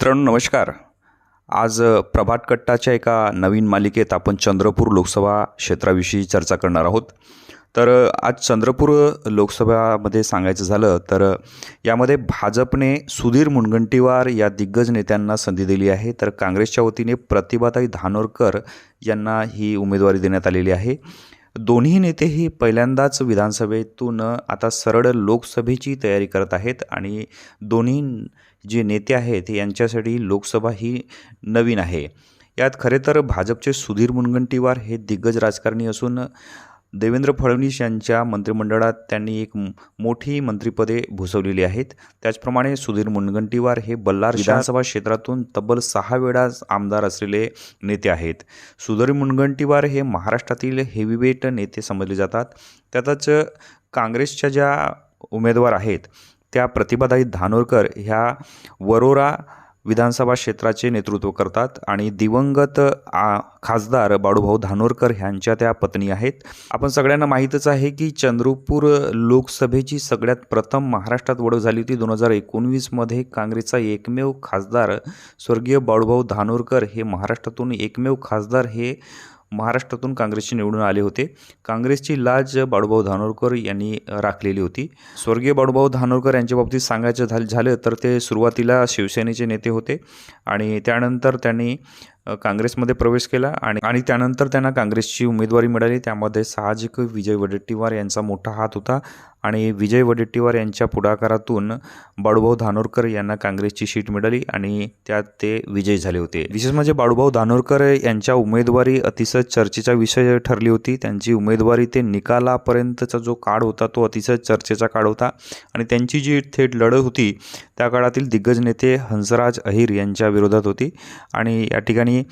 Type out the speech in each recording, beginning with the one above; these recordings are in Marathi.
मित्रांनो नमस्कार. आज प्रभात कट्टाच्या एका नवीन मालिकेत आपण चंद्रपूर लोकसभा क्षेत्राविषयी चर्चा करणार आहोत. तर आज चंद्रपूर लोकसभामध्ये सांगायचं झालं तर यामध्ये भाजपने सुधीर मुनगंटीवार या दिग्गज नेत्यांना संधी दिली आहे. तर काँग्रेसच्या वतीने प्रतिभाताई धानोरकर यांना ही उमेदवारी देण्यात आलेली आहे. दोन्ही नेतेही पहिल्यांदाच विधानसभेतून आता सरळ लोकसभेची तयारी करत आहेत आणि दोन्ही जे नेते आहेत यांच्यासाठी लोकसभा ही नवीन आहे. यात खरे तर भाजपचे सुधीर मुनगंटीवार हे दिग्गज राजकारणी असून देवेंद्र फडणवीस यांच्या मंत्रिमंडळात त्यांनी एक मोठी मंत्रिपदे भूषवलेली आहेत. त्याचप्रमाणे सुधीर मुनगंटीवार हे बल्लार विधानसभा क्षेत्रातून तब्बल सहा वेळा आमदार असलेले नेते आहेत. सुधीर मुनगंटीवार हे महाराष्ट्रातील हेवीवेट नेते समजले जातात. त्यातच काँग्रेसच्या ज्या उमेदवार आहेत त्या प्रतिभादाई धानोरकर ह्या वरोरा विधानसभा क्षेत्राचे नेतृत्व करतात आणि दिवंगत आ, खासदार बाळूभाऊ धानोरकर ह्यांच्या त्या पत्नी आहेत. आपण सगळ्यांना माहीतच आहे की चंद्रपूर लोकसभेची सगळ्यात प्रथम महाराष्ट्रात ओळख झाली होती. दोन हजार एकोणवीसमध्ये काँग्रेसचा एकमेव खासदार स्वर्गीय बाळूभाऊ धानोरकर हे महाराष्ट्रातून एकमेव खासदार हे महाराष्ट्रातून काँग्रेसचे निवडून आले होते. काँग्रेसची लाज बाळूभाऊ धानोरकर यांनी राखलेली होती. स्वर्गीय बाळूभाऊ धानोरकर यांच्या बाबतीत सांगायचं झालं झालं तर ते सुरुवातीला शिवसेनेचे नेते होते आणि त्यानंतर त्यांनी काँग्रेसमध्ये प्रवेश केला आणि आणि त्यानंतर त्यांना काँग्रेसची उमेदवारी मिळाली. त्यामध्ये साहजिक विजय वडेट्टीवार यांचा मोठा हात होता. आणि विजय वडेट्टीवार यांच्या पुढाकारातून बाळूभाऊ धानोरकर यांना काँग्रेसची सीट मिळाली आणि त्यात ते विजयी झाले होते. विशेष म्हणजे बाळूभाऊ धानोरकर यांच्या उमेदवारी अतिशय चर्चेचा विषय ठरली होती. त्यांची उमेदवारी ते निकालापर्यंतचा जो काळ होता तो अतिशय चर्चेचा काळ होता आणि त्यांची जी थेट लढत होती त्या काळातील दिग्गज नेते हंसराज अहिर यांच्या विरोधात होती. आणि या ठिकाणी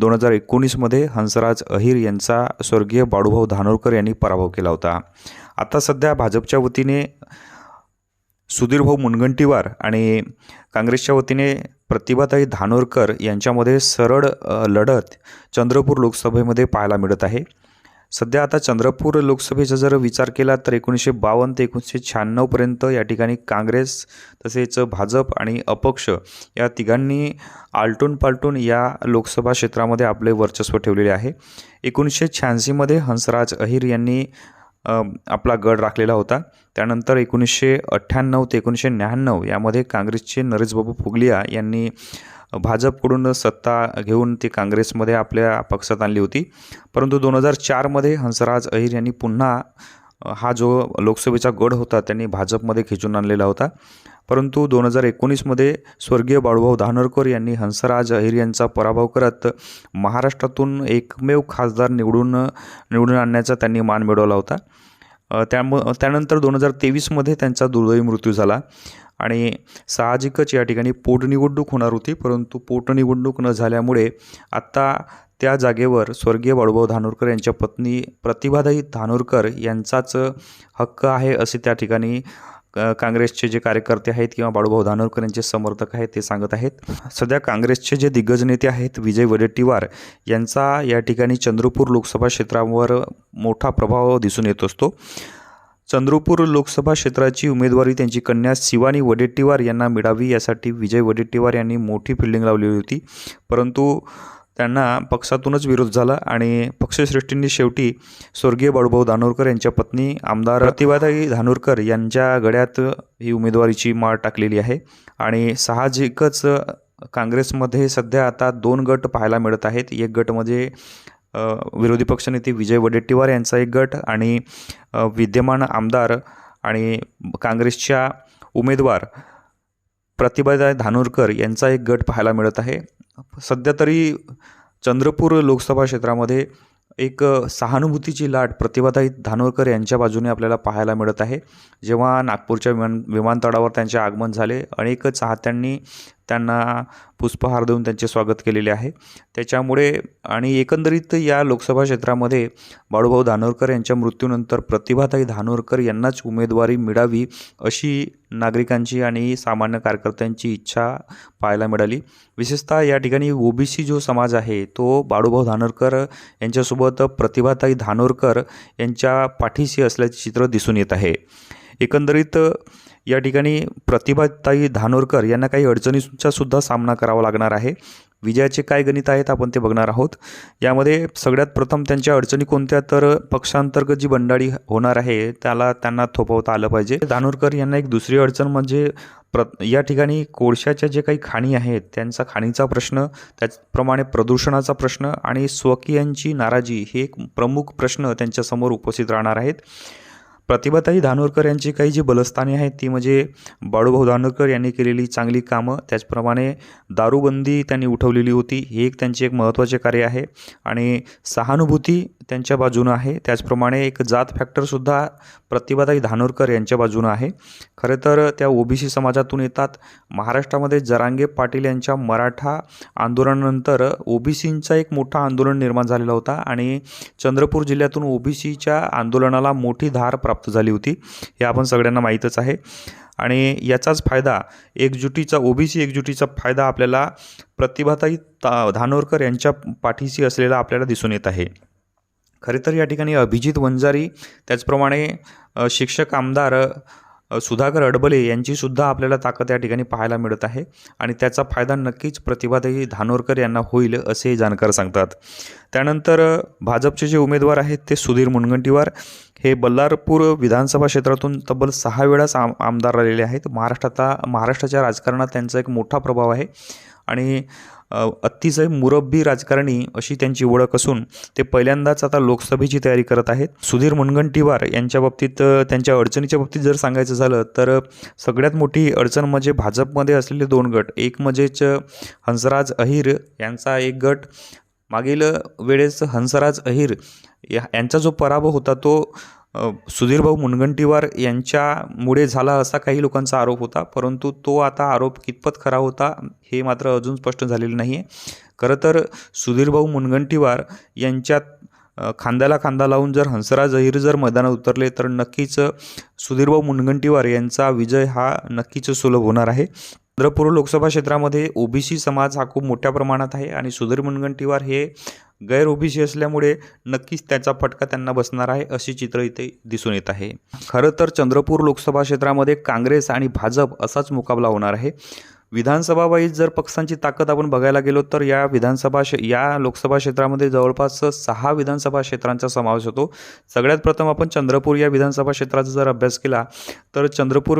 दोन हजार एकोणीसमध्ये हंसराज अहिर यांचा स्वर्गीय बाळूभाऊ धानोरकर यांनी पराभव केला होता. आता सध्या भाजपच्या वतीने सुधीरभाऊ मुनगंटीवार आणि काँग्रेसच्या वतीने प्रतिभाताई धानोरकर यांच्यामध्ये सरळ लढत चंद्रपूर लोकसभेमध्ये पाहायला मिळत आहे. सध्या आता चंद्रपूर लोकसभेचा जर विचार केला तर एकोणीसशे बावन्न ते एकोणीसशे शहाण्णवपर्यंत या ठिकाणी काँग्रेस तसेच भाजप आणि अपक्ष या तिघांनी आलटून पालटून या लोकसभा क्षेत्रामध्ये आपले वर्चस्व ठेवलेले आहे. एकोणीसशे शहाऐंशीमध्ये हंसराज अहिर यांनी आपला गड राखलेला होता. त्यानंतर एकोणीसशे अठ्ठ्याण्णव ते एकोणीसशे न्याण्णव यामध्ये काँग्रेसचे नरेशबाबू फुगलिया यांनी भाजपकडून सत्ता घेऊन ते काँग्रेसमध्ये आपल्या पक्षात आणली होती. परंतु दोन हजार चारमध्ये हंसराज अहिर यांनी पुन्हा हा जो लोकसभेचा गड होता त्यांनी भाजपमध्ये खेचून आणलेला होता. परंतु दोन हजार एकोणीसमध्ये स्वर्गीय बाळूभाऊ धानोरकर यांनी हंसराज अहिर यांचा पराभव करत महाराष्ट्रातून एकमेव खासदार निवडून निवडून आणण्याचा त्यांनी मान मिळवला होता. त्यामु त्यानंतर दोन हजार तेवीसमध्ये त्यांचा दुर्दैवी मृत्यू झाला. आणि साहजिकच या ठिकाणी पोटनिवडणूक होणार होती परंतु पोटनिवडणूक न झाल्यामुळे आत्ता त्या जागेवर स्वर्गीय बाळूभाऊ धानोरकर यांच्या पत्नी प्रतिभादाई धानोरकर यांचाच हक्क आहे असे त्या ठिकाणी काँग्रेसचे जे कार्यकर्ते आहेत किंवा बाळूभाऊ धानोरकर यांचे समर्थक आहेत ते सांगत आहेत. सध्या काँग्रेसचे जे दिग्गज नेते आहेत विजय वडेट्टीवार यांचा या ठिकाणी चंद्रपूर लोकसभा क्षेत्रावर मोठा प्रभाव दिसून येत असतो. चंद्रपूर लोकसभा क्षेत्राची उमेदवारी त्यांची कन्या शिवानी वडेट्टीवार यांना मिळावी यासाठी विजय वडेट्टीवार यांनी मोठी फिल्डिंग लावलेली होती. परंतु त्यांना पक्षातूनच विरोध झाला आणि पक्षश्रेष्ठींनी शेवटी स्वर्गीय बाळूभाऊ धानोरकर यांच्या पत्नी आमदार प्रतिभाताई धानोरकर यांच्या गळ्यात ही उमेदवारीची माळ टाकलेली आहे. आणि साहजिकच काँग्रेसमध्ये सध्या आता दोन गट पाहायला मिळत आहेत. एक गट म्हणजे विरोधी पक्षनेते विजय वडेट्टीवार यांचा एक गट आणि विद्यमान आमदार आणि काँग्रेसच्या उमेदवार प्रतिभाताई धानोरकर यांचा एक गट पाहायला मिळत आहे. सध्या तरी चंद्रपूर लोकसभा क्षेत्रामध्ये एक सहानुभूतीची लाट प्रतिभाताई धानोरकर यांच्या बाजूने आपल्याला पाहायला मिळत आहे. जेव्हा नागपूरच्या विमान विमानतळावर त्यांचे आगमन झाले अनेक चाहत्यांनी त्यांना पुष्पहार देऊन त्यांचे स्वागत केलेले आहे. त्याच्यामुळे आणि एकंदरीत या लोकसभा क्षेत्रामध्ये बाळूभाऊ धानोरकर यांच्या मृत्यूनंतर प्रतिभाताई धानोरकर यांनाच उमेदवारी मिळावी अशी नागरिकांची आणि सामान्य कार्यकर्त्यांची इच्छा पाहायला मिळाली. विशेषतः या ठिकाणी ओबीसी जो समाज आहे तो बाळूभाऊ धानोरकर यांच्यासोबत प्रतिभाताई धानोरकर यांच्या पाठीशी असल्याचे चित्र दिसून येत आहे. एकंदरीत या ठिकाणी प्रतिभाताई धानोरकर यांना काही अडचणींचा सुद्धा सामना करावा लागणार आहे. विजयाचे काय गणित आहेत आपण ते बघणार आहोत. यामध्ये सगळ्यात प्रथम त्यांच्या अडचणी कोणत्या? तर पक्षांतर्गत जी बंडाळी होणार आहे त्याला त्यांना थोपवता आलं पाहिजे. धानोरकर यांना एक दुसरी अडचण म्हणजे प्र या ठिकाणी कोळशाच्या जे काही खाणी आहेत त्यांचा खाणीचा प्रश्न त्याचप्रमाणे प्रदूषणाचा प्रश्न आणि स्वकीयांची नाराजी हे एक प्रमुख प्रश्न त्यांच्यासमोर उपस्थित राहणार आहेत. प्रतिभाताई धानोरकर यांची काही जी बलस्थाने आहेत ती म्हणजे बाळूभाऊ धानोरकर यांनी केलेली चांगली कामं त्याचप्रमाणे दारूबंदी त्यांनी उठवलेली होती हे एक त्यांचे एक महत्त्वाचे कार्य आहे. आणि सहानुभूती त्यांच्या बाजूनं आहे. त्याचप्रमाणे एक जात फॅक्टरसुद्धा प्रतिभाताई धानोरकर यांच्या बाजूनं आहे. खरं तर त्या ओबीसी समाजातून येतात. महाराष्ट्रामध्ये जरांगे पाटील यांच्या मराठा आंदोलनानंतर ओबीसींचा एक मोठा आंदोलन निर्माण झालेला होता आणि चंद्रपूर जिल्ह्यातून ओबीसीच्या आंदोलनाला मोठी धार प्राप्त झाली होती. हे आपण सगळ्यांना माहीतच आहे. आणि याचाच फायदा एकजुटीचा ओबीसी एकजुटीचा फायदा आपल्याला प्रतिभाताई ता धानोरकर यांच्या पाठीशी असलेला आपल्याला दिसून येत आहे. खरे तर या ठिकाणी अभिजित वंजारी त्याचप्रमाणे शिक्षक आमदार सुधाकर अडबले यांचीसुद्धा आपल्याला ताकद या ठिकाणी पाहायला मिळत आहे आणि त्याचा फायदा नक्कीच प्रतिभाताई धानोरकर यांना होईल असे जाणकार सांगतात. त्यानंतर भाजपचे जे उमेदवार आहेत ते सुधीर मुनगंटीवार हे बल्लारपूर विधानसभा क्षेत्रातून तब्बल सहा वेळाच आम आमदार राहिलेले आहेत. महाराष्ट्रात महाराष्ट्राच्या राजकारणात त्यांचा एक मोठा प्रभाव आहे. आणि अतिशय मुरब्बी राजकारणी अशी त्यांची ओळख असून ते पहिल्यांदाच आता लोकसभेची तयारी करत आहेत. सुधीर मुनगंटीवार यांच्या बाबतीत त्यांच्या अडचणीच्या बाबतीत जर सांगायचं झालं तर सगळ्यात मोठी अडचण म्हणजे भाजपमध्ये असलेले दोन गट. एक म्हणजेच हंसराज अहिर यांचा एक गट. मागील वेळेस हंसराज अहिर या यांचा जो पराभव होता तो सुधीरभाऊ मुनगंटीवार यांच्यामुळे झाला असा काही लोकांचा आरोप होता. परंतु तो आता आरोप कितपत खरा होता हे मात्र अजून स्पष्ट झालेलं नाही आहे खरं तर सुधीरभाऊ मुनगंटीवार यांच्यात खांद्याला खांदा लावून जर हंसराज अहिर जर मैदानात उतरले तर नक्कीच सुधीरभाऊ मुनगंटीवार यांचा विजय हा नक्कीच सुलभ होणार आहे. चंद्रपूर लोकसभा क्षेत्रामध्ये ओबीसी समाज हा खूप मोठ्या प्रमाणात आहे आणि सुधीर मुनगंटीवार हे गैर ओबीसी असल्यामुळे नक्कीच त्याचा फटका त्यांना बसणार आहे अशी चित्र इथे दिसून येत आहे. खरं तर चंद्रपूर लोकसभा क्षेत्रामध्ये काँग्रेस आणि भाजप असाच मुकाबला होणार आहे. विधानसभा वाईज जर पक्षांची ताकद आपण बघायला गेलो तर या विधानसभा क्षे या लोकसभा क्षेत्रामध्ये जवळपास सहा विधानसभा क्षेत्रांचा समावेश होतो. सगळ्यात प्रथम आपण चंद्रपूर या विधानसभा क्षेत्राचा जर अभ्यास केला तर चंद्रपूर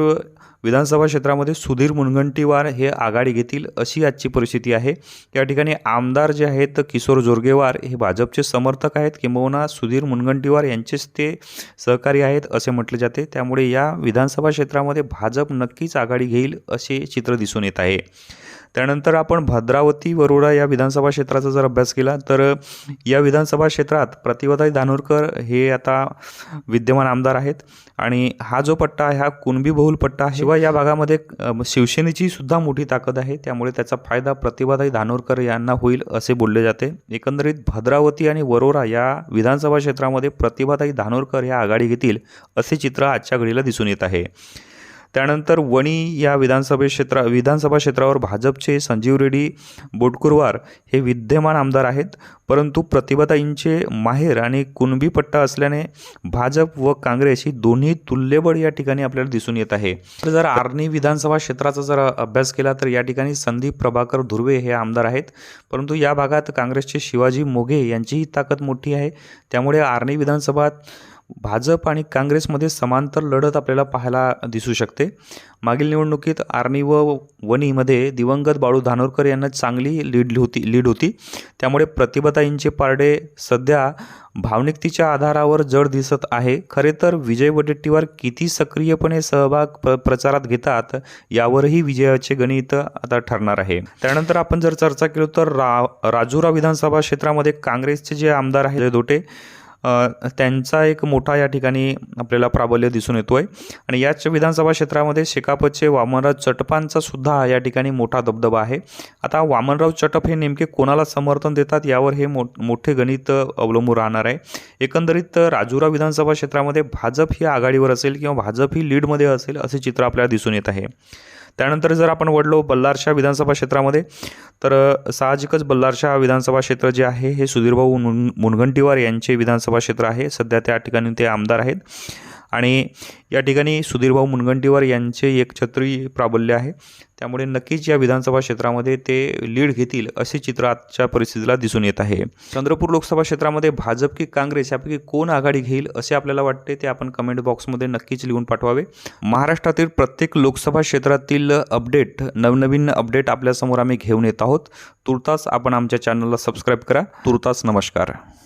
विधानसभा क्षेत्रामध्ये सुधीर मुनगंटीवार हे आघाडी घेतील अशी आजची परिस्थिती आहे. या ठिकाणी आमदार जे आहेत किशोर जोरगेवार हे भाजपचे समर्थक आहेत. किंबहुना सुधीर मुनगंटीवार यांचेच ते सहकारी आहेत असे म्हटले जाते. त्यामुळे या विधानसभा क्षेत्रामध्ये भाजप नक्कीच आघाडी घेईल असे चित्र दिसून येत आहे. त्यानंतर आपण भद्रावती वरोडा या विधानसभा क्षेत्राचा जर अभ्यास केला तर या विधानसभा क्षेत्रात प्रतिभाताई धानोरकर हे आता विद्यमान आमदार आहेत. आणि हा जो पट्टा आहे हा कुणबी बहुल पट्टा आहे. शिवाय या भागामध्ये शिवसेनेची सुद्धा मोठी ताकद आहे. त्यामुळे त्याचा फायदा प्रतिभाताई धानोरकर यांना होईल असे बोलले जाते. एकंदरीत भद्रावती आणि वरोरा या विधानसभा क्षेत्रामध्ये प्रतिभाताई धानोरकर ह्या आघाडी घेतील असे चित्र आजच्या घडीला दिसून येत आहे. त्यानंतर वणी या विधानसभा क्षेत्रा विधानसभा क्षेत्रावर भाजपचे संजीव रेड्डी बोटकुरवार हे विद्यमान आमदार आहेत. परंतु प्रतिभाताईंचे माहेर आणि कुणबी पट्टा असल्याने भाजप व काँग्रेस ही दोन्ही तुल्यबळ या ठिकाणी आपल्याला दिसून येत आहे. तर जर आर्णी विधानसभा क्षेत्राचा जर अभ्यास केला तर या ठिकाणी संदीप प्रभाकर धुर्वे हे आमदार आहेत. परंतु या भागात काँग्रेसचे शिवाजी मोघे यांचीही ताकद मोठी आहे. त्यामुळे आर्णी विधानसभा भाजप आणि काँग्रेसमध्ये समांतर लढत आपल्याला पाहायला दिसू शकते. मागील निवडणुकीत आर्णी व वणीमध्ये दिवंगत बाळू धानोरकर यांना चांगली लीड होती लीड होती. त्यामुळे प्रतिभाताईंचे पारडे सध्या भावनिकतेच्या आधारावर जड दिसत आहे. खरे तर विजय वडेट्टीवार किती सक्रियपणे सहभाग प्र प्रचारात घेतात यावरही विजयाचे गणित आता ठरणार आहे. त्यानंतर आपण जर चर्चा केलो तर रा राजुरा विधानसभा क्षेत्रामध्ये काँग्रेसचे जे आमदार आहेत दोटे त्यांचा एक मोठा या ठिकाणी आपल्याला प्राबल्य दिसून येतो आहे आणि याच विधानसभा क्षेत्रामध्ये शेकापचे वामनराव चटपांचा सुद्धा या ठिकाणी मोठा दबदबा आहे. आता वामनराव चटप हे नेमके कोणाला समर्थन देतात यावर हे मो मोठे गणित अवलंबून राहणार आहे. एकंदरीत राजुरा विधानसभा क्षेत्रामध्ये भाजप ही आघाडीवर असेल किंवा भाजप ही लीडमध्ये असेल असे चित्र आपल्याला दिसून येत आहे. त्यानंतर जर आपण वडलो बल्लारशा विधानसभा क्षेत्रामध्ये तर साहजिकच बल्लारशा विधानसभा क्षेत्र जे आहे हे सुधीरभाऊ मुन मुनगंटीवार यांचे विधानसभा क्षेत्र आहे. सध्या त्या ठिकाणी ते आमदार आहेत. आणि या ठिकाणी सुधीरभाऊ मुनगंटीवार यांचे एक छत्री प्राबल्य आहे. त्यामुळे नक्कीच या विधानसभा क्षेत्रामध्ये ते लीड घेतील असे चित्र आजच्या परिस्थितीला दिसून येत आहे. चंद्रपूर लोकसभा क्षेत्रामध्ये भाजप की काँग्रेस यापैकी कोण आघाडी घेईल असे आपल्याला वाटते ते आपण कमेंट बॉक्समध्ये नक्कीच लिहून पाठवावे. महाराष्ट्रातील प्रत्येक लोकसभा क्षेत्रातील अपडेट नवनवीन अपडेट आपल्यासमोर आम्ही घेऊन येत आहोत. तुर्तास आपण आमच्या चॅनलला सबस्क्राईब करा. तुर्तास नमस्कार.